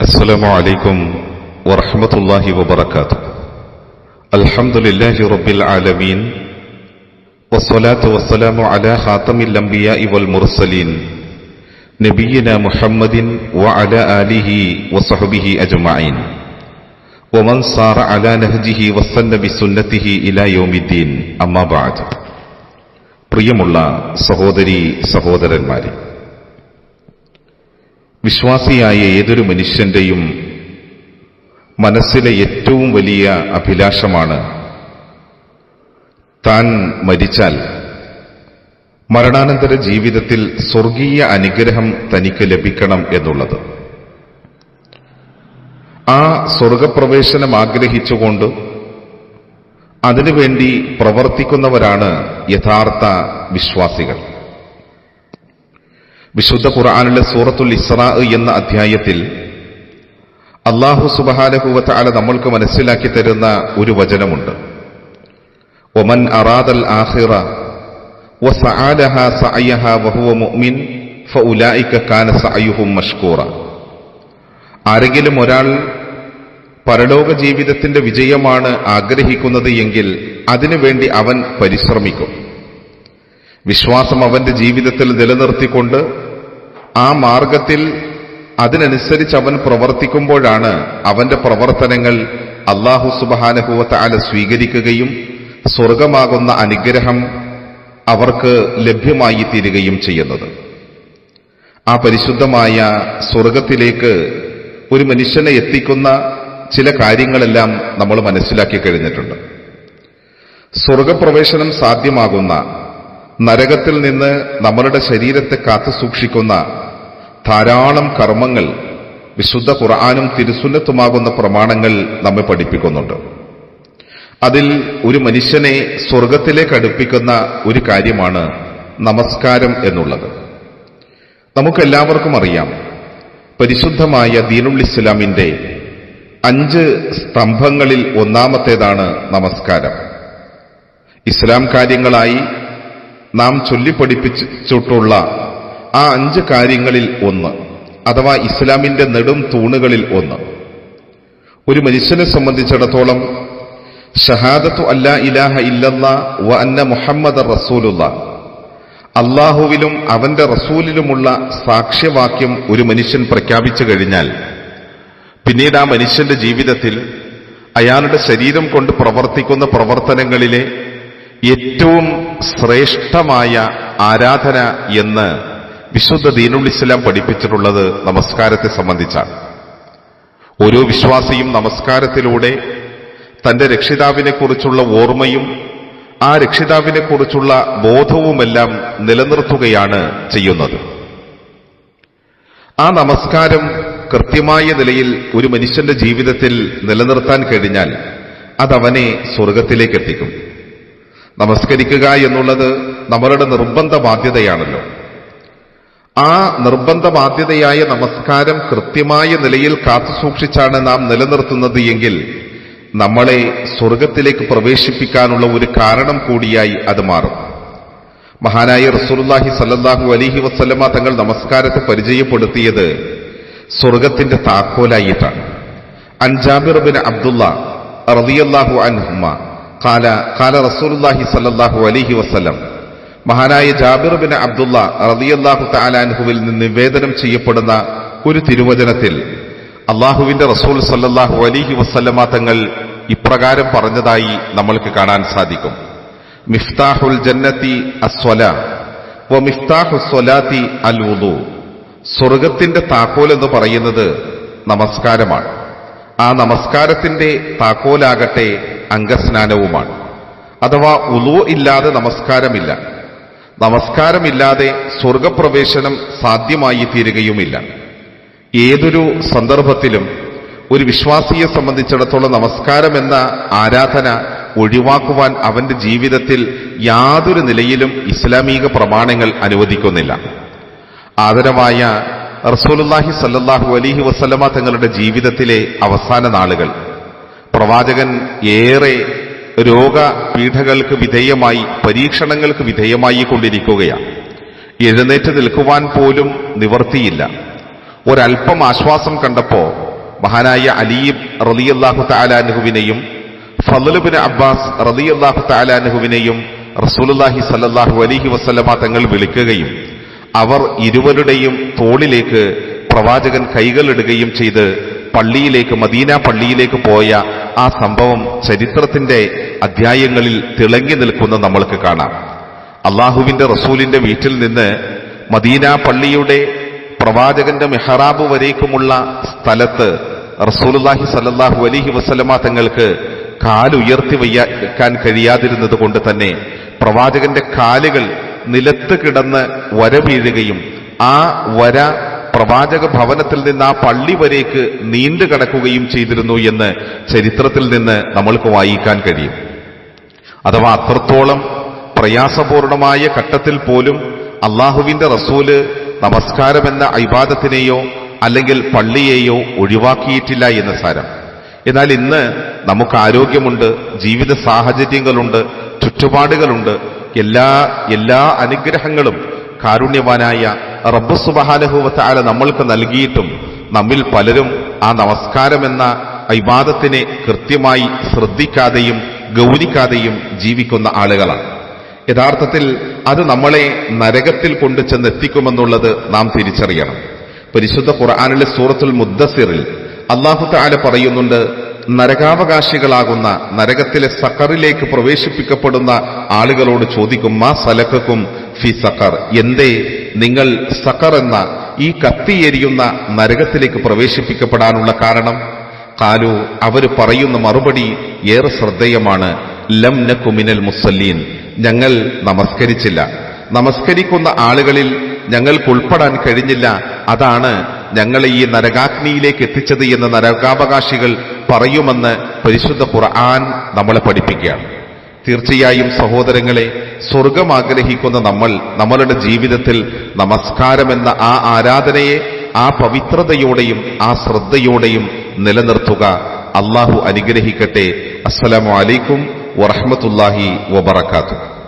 السلام عليكم ورحمة الله وبركاته الحمد لله رب العالمين والصلاة والسلام على خاتم الأنبياء والمرسلين نبينا محمد وعلى آله وصحبه أجمعين ومن صار على نهجه واستنى بسنته إلى يوم الدين أما بعد പ്രിയമുള്ള സഹോദരി സഹോദരന്മാരെ വിശ്വാസിയായ ഏതൊരു മനുഷ്യന്റെയും മനസ്സിലെ ഏറ്റവും വലിയ അഭിലാഷമാണ് താൻ മരിച്ചാൽ. മരണാനന്തര ജീവിതത്തിൽ സ്വർഗീയ അനുഗ്രഹം തനിക്ക് ലഭിക്കണം എന്നുള്ളത്. ആ സ്വർഗപ്രവേശനം ആഗ്രഹിച്ചുകൊണ്ട് അതിനുവേണ്ടി പ്രവർത്തിക്കുന്നവരാണ് യഥാർത്ഥ വിശ്വാസികൾ. വിശുദ്ധ ഖുർആാനിലെ സൂറത്തുൽ ഇസ്രാ എന്ന അധ്യായത്തിൽ അള്ളാഹു സുബഹാനഹുവത്ത് അല നമ്മൾക്ക് മനസ്സിലാക്കി തരുന്ന ഒരു വചനമുണ്ട് ഒമൻ അറാദൽ ആഹിറ وسعالها سعيها وهو مؤمن فأولئك كان سعيهم مشكورا ആരെങ്കിലും ഒരാൾ പരലോക ജീവിതത്തിന്റെ വിജയമാണ് ആഗ്രഹിക്കുന്നത് എങ്കിൽ അതിനുവേണ്ടി അവൻ പരിശ്രമിക്കും വിശ്വാസം അവന്റെ ജീവിതത്തിൽ നിലനിർത്തിക്കൊണ്ട് ആ മാർഗത്തിൽ അതിനനുസരിച്ച് അവൻ പ്രവർത്തിക്കുമ്പോഴാണ് അവന്റെ പ്രവർത്തനങ്ങൾ അള്ളാഹു സുബാനഹുവത്ത് ആല സ്വീകരിക്കുകയും സ്വർഗമാകുന്ന അനുഗ്രഹം അവർക്ക് ലഭ്യമായി തീരുകയും ചെയ്യുന്നത്. ആ പരിശുദ്ധമായ സ്വർഗത്തിലേക്ക് ഒരു മനുഷ്യനെ എത്തിക്കുന്ന ചില കാര്യങ്ങളെല്ലാം നമ്മൾ മനസ്സിലാക്കി കഴിഞ്ഞിട്ടുണ്ട്. സ്വർഗപ്രവേശനം സാധ്യമാകുന്ന നരകത്തിൽ നിന്ന് നമ്മളുടെ ശരീരത്തെ കാത്തു സൂക്ഷിക്കുന്ന ധാരാളം കർമ്മങ്ങൾ വിശുദ്ധ ഖുർആാനും തിരുസുന്നത്തുമാകുന്ന പ്രമാണങ്ങൾ നമ്മെ പഠിപ്പിക്കുന്നുണ്ട്. അതിൽ ഒരു മനുഷ്യനെ സ്വർഗത്തിലേക്ക് അടുപ്പിക്കുന്ന ഒരു കാര്യമാണ് നമസ്കാരം എന്നുള്ളത്. നമുക്കെല്ലാവർക്കും അറിയാം പരിശുദ്ധമായ ദീനുൾ ഇസ്ലാമിന്റെ അഞ്ച് സ്തംഭങ്ങളിൽ ഒന്നാമത്തേതാണ് നമസ്കാരം. ഇസ്ലാം കാര്യങ്ങളായി നാം ചൊല്ലിപ്പഠിപ്പിച്ചിട്ടുള്ള ആ അഞ്ച് കാര്യങ്ങളിൽ ഒന്ന് അഥവാ ഇസ്ലാമിന്റെ നെടും തൂണുകളിൽ ഒന്ന്. ഒരു മനുഷ്യനെ സംബന്ധിച്ചിടത്തോളം ഷഹാദത്തു അല്ല ഇലാഹ ഇല്ലല്ല വ അന്ന മുഹമ്മദ് റസൂലുള്ള. അള്ളാഹുവിലും അവന്റെ റസൂലിലുമുള്ള സാക്ഷ്യവാക്യം ഒരു മനുഷ്യൻ പ്രഖ്യാപിച്ചു കഴിഞ്ഞാൽ പിന്നീട് ആ മനുഷ്യന്റെ ജീവിതത്തിൽ അയാളുടെ ശരീരം കൊണ്ട് പ്രവർത്തിക്കുന്ന പ്രവർത്തനങ്ങളിലെ ഏറ്റവും ശ്രേഷ്ഠമായ ആരാധന എന്ന് വിശുദ്ധ ദീനുൽ ഇസ്ലാം പഠിപ്പിച്ചിട്ടുള്ളത് നമസ്കാരത്തെ സംബന്ധിച്ചാണ്. ഓരോ വിശ്വാസിയും നമസ്കാരത്തിലൂടെ തന്റെ രക്ഷിതാവിനെക്കുറിച്ചുള്ള ഓർമ്മയും ആ രക്ഷിതാവിനെക്കുറിച്ചുള്ള ബോധവുമെല്ലാം നിലനിർത്തുകയാണ് ചെയ്യുന്നത്. ആ നമസ്കാരം കൃത്യമായ നിലയിൽ ഒരു മനുഷ്യന്റെ ജീവിതത്തിൽ നിലനിർത്താൻ കഴിഞ്ഞാൽ അതവനെ സ്വർഗത്തിലേക്ക് എത്തിക്കും. നമസ്കരിക്കുക എന്നുള്ളത് നമ്മളുടെ നിർബന്ധ ബാധ്യതയാണല്ലോ. ആ നിർബന്ധ ബാധ്യതയായ നമസ്കാരം കൃത്യമായ നിലയിൽ കാത്തുസൂക്ഷിച്ചാണ് നാം നിലനിർത്തുന്നത് എങ്കിൽ നമ്മളെ സ്വർഗത്തിലേക്ക് പ്രവേശിപ്പിക്കാനുള്ള ഒരു കാരണം കൂടിയായി അത് മാറും. മഹാനായ റസൂർലാഹി സല്ലാഹു അലിഹി വസ്ലമ തങ്ങൾ നമസ്കാരത്തെ പരിചയപ്പെടുത്തിയത് സ്വർഗത്തിന്റെ താക്കോലായിട്ടാണ്. അൻജാബിർ ബിൻ അബ്ദുള്ള റളിയല്ലാഹു അൻഹുമ കാല കാല റസൂലുല്ലാഹി സല്ലാഹു അലഹി വസ്ലം മഹാനായ ജാബിർ ബിൻ അബ്ദുള്ള റളിയല്ലാഹു താലാൻഹുവിൽ നിന്ന് നിവേദനം ചെയ്യപ്പെടുന്ന ഒരു തിരുവചനത്തിൽ അള്ളാഹുവിന്റെ റസൂൽ സല്ലാഹു അലിഹി വസ്ല്ലമ തങ്ങൾ ഇപ്രകാരം പറഞ്ഞതായി നമ്മൾക്ക് കാണാൻ സാധിക്കും. മിഫ്താഹുൽ ജന്നത്തി അസ്വല വ മിഫ്താഹു സ്വലാത്തി അൽ ഉദു സ്വർഗത്തിന്റെ താക്കോൽ എന്ന് പറയുന്നത് നമസ്കാരമാണ്. ആ നമസ്കാരത്തിന്റെ താക്കോലാകട്ടെ അംഗസ്നാനവുമാണ്. അഥവാ ഉലു ഇല്ലാതെ നമസ്കാരമില്ല. നമസ്കാരമില്ലാതെ സ്വർഗപ്രവേശനം സാധ്യമായി തീരുകയുമില്ല. ഏതൊരു സന്ദർഭത്തിലും ഒരു വിശ്വാസിയെ സംബന്ധിച്ചിടത്തോളം നമസ്കാരം എന്ന ആരാധന ഒഴിവാക്കുവാൻ അവന്റെ ജീവിതത്തിൽ യാതൊരു നിലയിലും ഇസ്ലാമിക പ്രമാണങ്ങൾ അനുവദിക്കുന്നില്ല. ആദരവായ റസൂലുല്ലാഹി സല്ലാഹു അലിഹി വസ്ലമ തങ്ങളുടെ ജീവിതത്തിലെ അവസാന നാളുകൾ. പ്രവാചകൻ ഏറെ രോഗപീഠകൾക്ക് വിധേയമായി പരീക്ഷണങ്ങൾക്ക് വിധേയമായി കൊണ്ടിരിക്കുകയാണ്. എഴുന്നേറ്റ് നിൽക്കുവാൻ പോലും നിവർത്തിയില്ല. ഒരൽപ്പം ആശ്വാസം കണ്ടപ്പോ മഹാനായ അലീബ് റലിയല്ലാഹു താലാനുഹുവിനെയും ഫലുബിൻ അബ്ബാസ് റലിയല്ലാഹു താലാനുഹുവിനെയും റസൂലുല്ലാഹി സല്ലാഹു അലിഹി വസ്ലമ തങ്ങൾ വിളിക്കുകയും അവർ ഇരുവരുടെയും തോളിലേക്ക് പ്രവാചകൻ കൈകളിടുകയും ചെയ്ത് പള്ളിയിലേക്ക് മദീന പള്ളിയിലേക്ക് പോയ ആ സംഭവം ചരിത്രത്തിന്റെ അധ്യായങ്ങളിൽ തിളങ്ങി നിൽക്കുന്ന നമ്മൾക്ക് കാണാം. അള്ളാഹുവിന്റെ റസൂലിന്റെ വീട്ടിൽ നിന്ന് മദീന പള്ളിയുടെ പ്രവാചകന്റെ മെഹറാബ് വരേക്കുമുള്ള സ്ഥലത്ത് റസൂലുല്ലാഹി സല്ലാഹു അലൈഹി വസ്ലമ തങ്ങൾക്ക് കാലുയർത്തി വയ്ക്കാൻ കഴിയാതിരുന്നത് കൊണ്ട് തന്നെ പ്രവാചകന്റെ കാലുകൾ നിലത്ത് കിടന്ന് വര വീഴുകയും ആ വര പ്രവാചക ഭവനത്തിൽ നിന്ന് ആ പള്ളി വരേക്ക് നീണ്ടു കിടക്കുകയും ചെയ്തിരുന്നു എന്ന് ചരിത്രത്തിൽ നിന്ന് നമ്മൾക്ക് വായിക്കാൻ കഴിയും. അഥവാ അത്രത്തോളം പ്രയാസപൂർണമായ ഘട്ടത്തിൽ പോലും അള്ളാഹുവിന്റെ റസൂൽ നമസ്കാരമെന്ന ഐബാദത്തിനെയോ അല്ലെങ്കിൽ പള്ളിയെയോ ഒഴിവാക്കിയിട്ടില്ല എന്ന സാരം. എന്നാൽ ഇന്ന് നമുക്ക് ആരോഗ്യമുണ്ട് ജീവിത സാഹചര്യങ്ങളുണ്ട് ചുറ്റുപാടുകളുണ്ട്. എല്ലാ എല്ലാ അനുഗ്രഹങ്ങളും കാരുണ്യവാനായ റബ്ബു സുബഹാനഹുവത്ത് ആല നമ്മൾക്ക് നൽകിയിട്ടും നമ്മിൽ പലരും ആ നമസ്കാരം എന്ന ഇബാദത്തിനെ കൃത്യമായി ശ്രദ്ധിക്കാതെയും ഗൗനിക്കാതെയും ജീവിക്കുന്ന ആളുകളാണ്. യഥാർത്ഥത്തിൽ അത് നമ്മളെ നരകത്തിൽ കൊണ്ടു ചെന്നെത്തിക്കുമെന്നുള്ളത് നാം തിരിച്ചറിയണം. പരിശുദ്ധ ഖുർആാനിലെ സൂറത്തുൽ മുദ്ദസിറിൽ അള്ളാഹു താല പറയുന്നുണ്ട് നരകാവകാശികളാകുന്ന നരകത്തിലെ സക്കറിലേക്ക് പ്രവേശിപ്പിക്കപ്പെടുന്ന ആളുകളോട് ചോദിക്കും മാ സലക്കും ഫി സക്കർ എന്തേ? നിങ്ങൾ സഖർ എന്ന ഈ കത്തിയെരിയുന്ന നരകത്തിലേക്ക് പ്രവേശിപ്പിക്കപ്പെടാനുള്ള കാരണം? കാലു അവർ പറയുന്ന മറുപടി ഏറെ ശ്രദ്ധേയമാണ്. ലം നക്കുമിനൽ മുസല്ലീൻ ഞങ്ങൾ നമസ്കരിച്ചില്ല. നമസ്കരിക്കുന്ന ആളുകളിൽ ഞങ്ങൾക്ക് ഉൾപ്പെടാൻ കഴിഞ്ഞില്ല. അതാണ് ഞങ്ങളെ ഈ നരകാഗ്നിയിലേക്ക് എത്തിച്ചത് എന്ന് നരകാവകാശികൾ പറയുമെന്ന് പരിശുദ്ധ ഖുർആൻ നമ്മളെ പഠിപ്പിക്കുകയാണ്. തീർച്ചയായും സഹോദരങ്ങളെ സ്വർഗം ആഗ്രഹിക്കുന്ന നമ്മൾ നമ്മളുടെ ജീവിതത്തിൽ നമസ്കാരം എന്ന ആ ആരാധനയെ ആ പവിത്രതയോടെയും ആ ശ്രദ്ധയോടെയും നിലനിർത്തുക. അള്ളാഹു അനുഗ്രഹിക്കട്ടെ. അസ്സലാമു അലൈക്കും വറഹ്മത്തുള്ളാഹി വബറകാതുഹു.